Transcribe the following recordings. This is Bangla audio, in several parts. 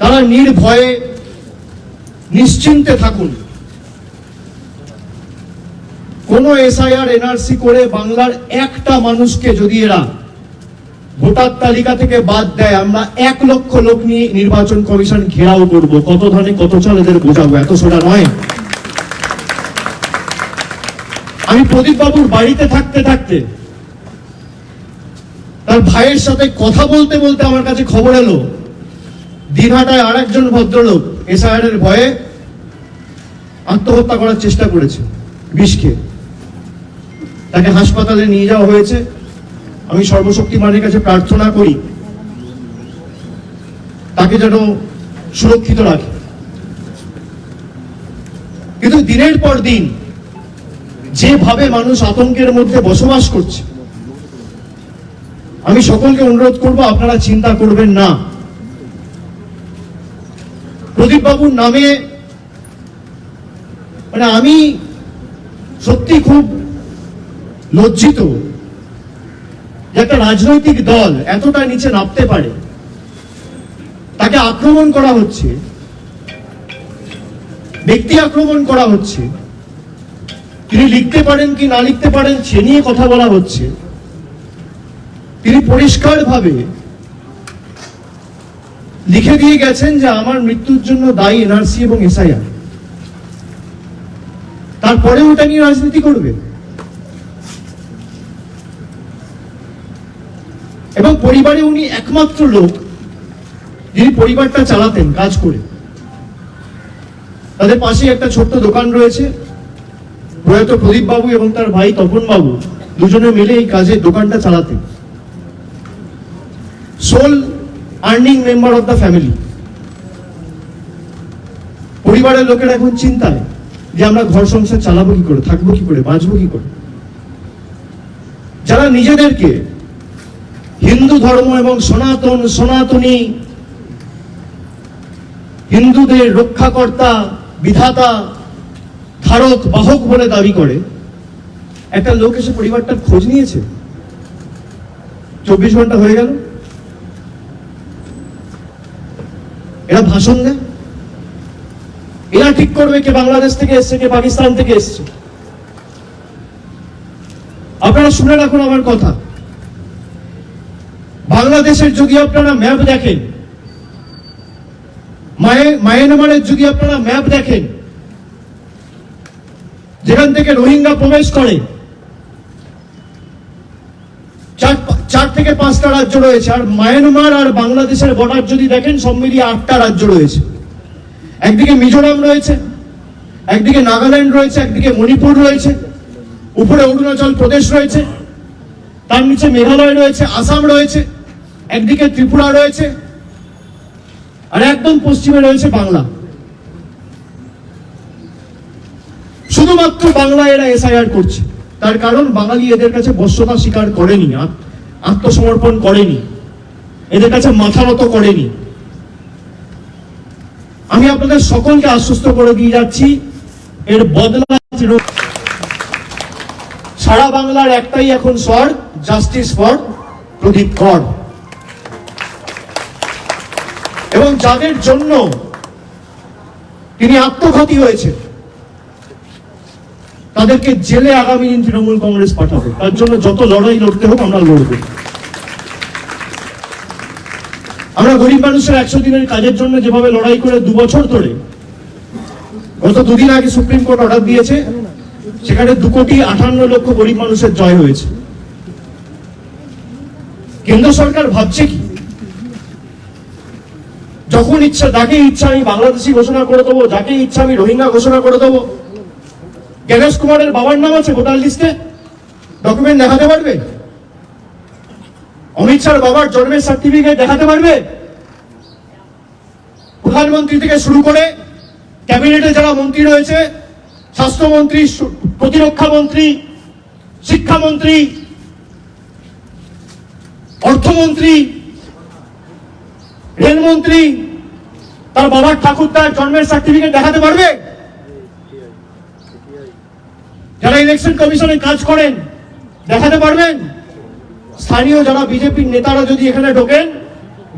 তারা নির্ভয়ে নিশ্চিন্তে থাকুন। কোন এসআইআর, এনআরসি করে বাংলার একটা মানুষকে যদি এরা ভোটার তালিকা থেকে বাদ দেয়, আমরা এক লক্ষ লোক নিয়ে নির্বাচন কমিশন ঘেরাও করব। কত ধানে কত চাল এদের বোঝাবো, এত সোজা নয়। আমি প্রদীপ বাবুর বাড়িতে থাকতে থাকতে তার ভাইয়ের সাথে কথা বলতে বলতে আমার কাছে খবর এলো। দিনহাটায় আর একজন ভদ্রলোক এসআইআর ভয়ে আত্মহত্যা করার চেষ্টা করেছে, বিষকে। তাকে হাসপাতালে নিয়ে যাওয়া হয়েছে। আমি সর্বশক্তিমানের কাছে প্রার্থনা করি, তাকে যেন সুরক্ষিত রাখে। কিন্তু দিনের পর দিন যেভাবে মানুষ আতঙ্কের মধ্যে বসবাস করছে, আমি সকলকে অনুরোধ করব, আপনারা চিন্তা করবেন না। প্রদীপ বাবুর নামে মানে আমি সত্যি খুব লজ্জিত একটা রাজনৈতিক দল এতটা নিচে নামতে পারে। তাকে আক্রমণ করা হচ্ছে। ব্যক্তি আক্রমণ করা হচ্ছে। তিনি লিখতে পারেন কি না লিখতে পারেন, সে নিয়ে কথা বলা হচ্ছে। তিনি পরিষ্কারভাবে লিখে দিয়ে গেছেন যে আমার মৃত্যুর জন্য দায়ী এনআরসি এবং এসআইআর। তারপরে ওটা নিয়ে রাজনীতি করবে। এবং পরিবারে উনি একমাত্র লোক যিনি পরিবারটা চালাতেন, কাজ করে। তাদের পাশে একটা ছোট্ট দোকান রয়েছে। প্রয়াত প্রদীপ বাবু এবং তার ভাই তপন বাবু দুজনে মিলে এই কাজে দোকানটা চালাতেন। Sole earning member of the family পরিবারের লোকেরা এখন চিন্তায় যে আমরা ঘর সংসার চালাবো কি করে, থাকব কি করে, বাঁচবো কি করে? যারা নিজেদেরকে হিন্দু ধর্ম এবং সনাতন, সনাতনী, হিন্দুদের রক্ষাকর্তা, বিধাতা, ধারক, বাহক বলে দাবি করে, একটা লোক এসে পরিবারটার খোঁজ নিয়েছে। চব্বিশ ঘণ্টা হয়ে গেল। এরা ভাষণ দেয়। এরা ঠিক করবে কে বাংলাদেশ থেকে এসছে, কে পাকিস্তান থেকে এসছে। আপনারা শুনে রাখুন আমার কথা। বাংলাদেশের যদি আপনারা ম্যাপ দেখেন। মায়ে- মায়ানমারের যদি আপনারা ম্যাপ দেখেন। যেখান থেকে রোহিঙ্গা প্রবেশ করে। চার থেকে পাঁচটা রাজ্য রয়েছে, আর মায়ানমার আর বাংলাদেশের বর্ডার যদি দেখেন, সব মিলিয়ে আটটা রাজ্য রয়েছে। একদিকে মিজোরাম রয়েছে, একদিকে নাগাল্যান্ড রয়েছে, একদিকে মণিপুর রয়েছে, উপরে অরুণাচল প্রদেশ রয়েছে, তার নিচে মেঘালয় রয়েছে, আসাম রয়েছে, একদিকে ত্রিপুরা রয়েছে, আর একদম পশ্চিমে রয়েছে বাংলা। শুধুমাত্র বাংলা এরা এসআইআর করছে, তার কারণ বাঙালি এদের কাছে বশ্যতা স্বীকার করেনি। আত- আত্মসমর্পণ করেনি। এদের কাছে মাথা নত করেনি। আমি আপনাদের সকলকে আশ্বস্ত করে দিয়ে যাচ্ছি, এর বদলা সারা বাংলার একটাই এখন স্বর জাস্টিস ফর প্রদীপ কর। এবং যাদের জন্য তিনি আত্মঘাতী হয়েছে তাদেরকে জেলে আগামী দিন তৃণমূল কংগ্রেস পাঠাবে। তার জন্য যত লড়াই লড়তে হোক আমরা লড়ব। আমরা গরিব মানুষের একশো দিনের কাজের জন্য যেভাবে লড়াই করে দু বছর ধরে, গত দুদিন আগে সুপ্রিম কোর্ট অর্ডার দিয়েছে, সেখানে দু কোটি আঠান্ন লক্ষ গরিব মানুষের জয় হয়েছে। কেন্দ্র সরকার ভাবছে কি? যখন ইচ্ছা যাকে ইচ্ছা আমি বাংলাদেশি ঘোষণা করে দেবো যাকে ইচ্ছা আমি রোহিঙ্গা ঘোষণা করে দেবো জ্ঞানেশ কুমারের বাবার নাম আছে ভোটার লিস্টে। ডকুমেন্ট দেখাতে পারবে? অমিত শাহর বাবার জন্মের সার্টিফিকেট দেখাতে পারবে? প্রধানমন্ত্রী থেকে শুরু করে ক্যাবিনেটে যারা মন্ত্রী রয়েছে, স্বাস্থ্যমন্ত্রী প্রতিরক্ষা মন্ত্রী, শিক্ষামন্ত্রী, অর্থমন্ত্রী, রেলমন্ত্রী, তার বাবার ঠাকুর তার জন্মের সার্টিফিকেট দেখাতে পারবে? যারা ইলেকশন কমিশনে কাজ করেন, দেখাতে পারবেন? স্থানীয় যারা বিজেপির নেতারা যদি এখানে ঢোকেন,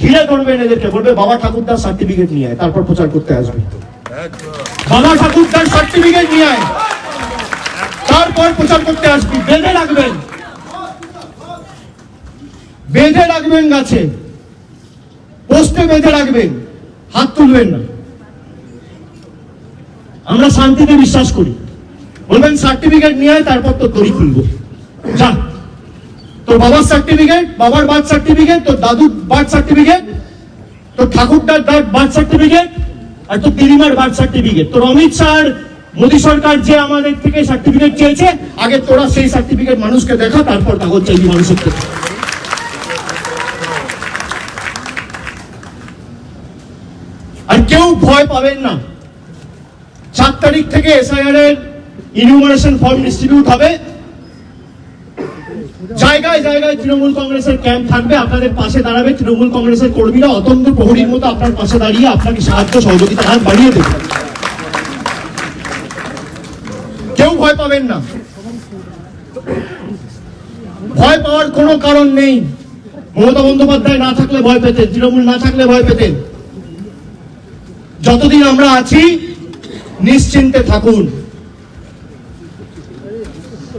ঘিরে ধরবেন এদেরকে, বলবে, বাবা ঠাকুরদার সার্টিফিকেট নিয়ে আয়, তারপর প্রচার করতে আসবে। বাবা ঠাকুরদার সার্টিফিকেট নিয়ে আয়, তারপর প্রচার করতে আসবি। বেঁধে রাখবেন। বেঁধে রাখবেন গাছে। পোস্টে বেঁধে রাখবেন। হাত তুলবেন না। আমরা শান্তিতে বিশ্বাস করি। বলবেন সার্টিফিকেট নিয়ে আয়, তারপর তো দড়ি খুলবো। যা। তোর বাবার সার্টিফিকেট বাবার বার্থ সার্টিফিকেট তোর দাদুর বার্থ সার্টিফিকেট তোর ঠাকুরদার বার্থ সার্টিফিকেট আর তোর দিদিমার বার্থ সার্টিফিকেট তোর অমিত শাহ মোদী সরকার যে আমাদের থেকে সার্টিফিকেট চেয়েছে, আগে তোরা সেই সার্টিফিকেট মানুষকে দেখা, তারপর কাগজ চাইবি মানুষের থেকে। আর কেউ ভয় পাবেন না। চার তারিখ থেকে এসআইআর এর ইনিউমারেশন ফর্ম ডিস্ট্রিবিউট হবে। জায়গায় জায়গায় তৃণমূল কংগ্রেসের ক্যাম্প থাকবে, আপনাদের পাশে দাঁড়াবে তৃণমূল কংগ্রেসের কর্মীরা। অতন্ত্র প্রহরীর মতো আপনার পাশে দাঁড়িয়ে আপনাকে সাহায্য, সহযোগিতা হাত বাড়িয়ে দেবে। কেউ ভয় পাবেন না। ভয় পাওয়ার কোনো কারণ নেই। মমতা বন্দ্যোপাধ্যায় না থাকলে ভয় পেতেন তৃণমূল না থাকলে ভয় পেতেন যতদিন আমরা আছি, নিশ্চিন্তে থাকুন।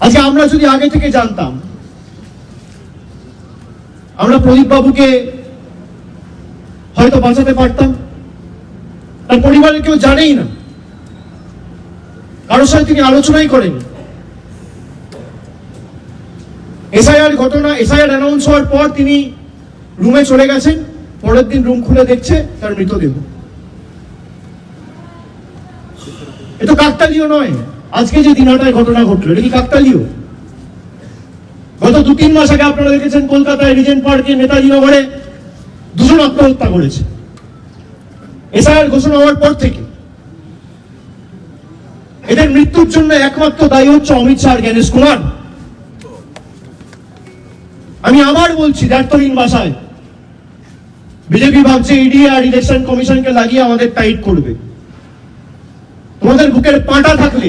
আজকে আমরা যদি আগে থেকে জানতাম, আমরা প্রদীপ বাবুকে হয়তো বাঁচাতে পারতাম। তার পরিবারের কেউ জানেই না। কারোর সাথে তিনি আলোচনাই করেনি। এসআইআর ঘটনা, এসআইআর অ্যানাউন্স হওয়ার পর তিনি রুমে চলে গেছেন। পরের দিন রুম খুলে দেখছে তার মৃতদেহ। এ তো কাকতালীয় নয়। আজকে যে দিনটায় ঘটনা ঘটলো, এটা কি কাকতালীয়? গত দু তিন মাস আগে আপনারা দেখেছেন, কলকাতায় রিজেন্ট পার্কে নেতাজি নগরে দুজন আত্মহত্যা করেছে। এসআইআর ঘোষণা হওয়ার পর থেকে এদের মৃত্যুর জন্য একমাত্র দায়ী হচ্ছে অমিত শাহ জ্ঞানেশ কুমার। আমি আবার বলছি দ্ব্যর্থহীন ভাষায়, বিজেপি ভাবছে ইডি আর ইলেকশন কমিশনকে লাগিয়ে আমাদের টাইট করবে। তোমাদের বুকের পাটা থাকলে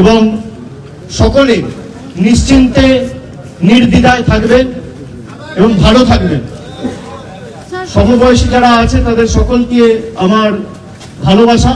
এবং সকলে নিশ্চিন্তে নির্দ্বিধায় থাকবেন এবং ভালো থাকবেন। সমবয়সী যারা আছে তাদের সকলকে আমার ভালোবাসা।